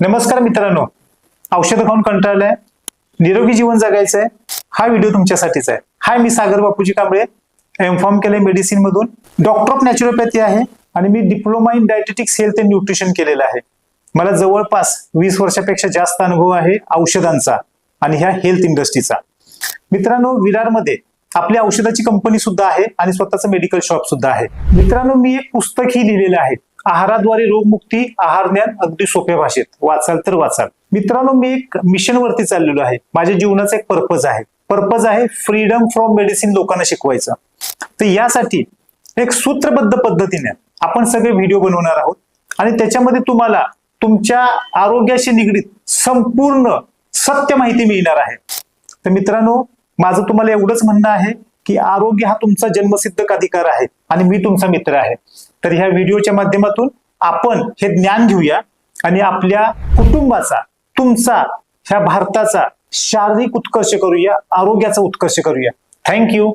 नमस्कार मित्रांनो. औषधं खाऊन कंटाळलंय निरोगी जीवन जगायचं आहे. हा व्हिडिओ तुमच्यासाठीच आहे. हाय मी सागर बापूजी कांबळे. एम फॉर्म केलंय मेडिसिन मधून. डॉक्टर ऑफ नॅचरोपॅथी आहे आणि मी diploma in dietetics health and nutrition केलेलं आहे. मला जवळपास वीस वर्षापेक्षा जास्त अनुभव आहे औषधांचा आणि ह्या हेल्थ इंडस्ट्रीचा मित्रांनो विरारमध्ये आपली औषधाची कंपनी सुद्धा आहे आणि स्वतःचं मेडिकल शॉप सुद्धा आहे. मित्रांनो मी एक पुस्तकही लिहिलेलं आहे. आहाराद्वारे रोगमुक्ती आहार ज्ञान अगदी सोप्या भाषेत. वाचाल तर वाचाल. मित्रांनो मी एक मिशन वरती चाललेलो आहे. माझ्या जीवनाचा एक पर्पज आहे. पर्पज आहे फ्रीडम फ्रॉम मेडिसिन लोकांना शिकवायचं. तर यासाठी एक सूत्रबद्ध पद्धतीने आपण सगळे व्हिडिओ बनवणार आहोत. आणि त्याच्यामध्ये तुम्हाला तुमच्या आरोग्याशी निगडीत संपूर्ण सत्य माहिती मिळणार आहे. तर मित्रांनो माझं तुम्हाला एवढंच म्हणणं आहे की आरोग्य हा तुमचा जन्मसिद्ध अधिकार आहे. आणि मी तुमचा मित्र आहे. तर ह्या व्हिडिओच्या माध्यमातून आपण हे ज्ञान घेऊया आणि आपल्या कुटुंबाचा तुमचा ह्या भारताचा शारीरिक उत्कर्ष करूया आरोग्याचा उत्कर्ष करूया. थँक्यू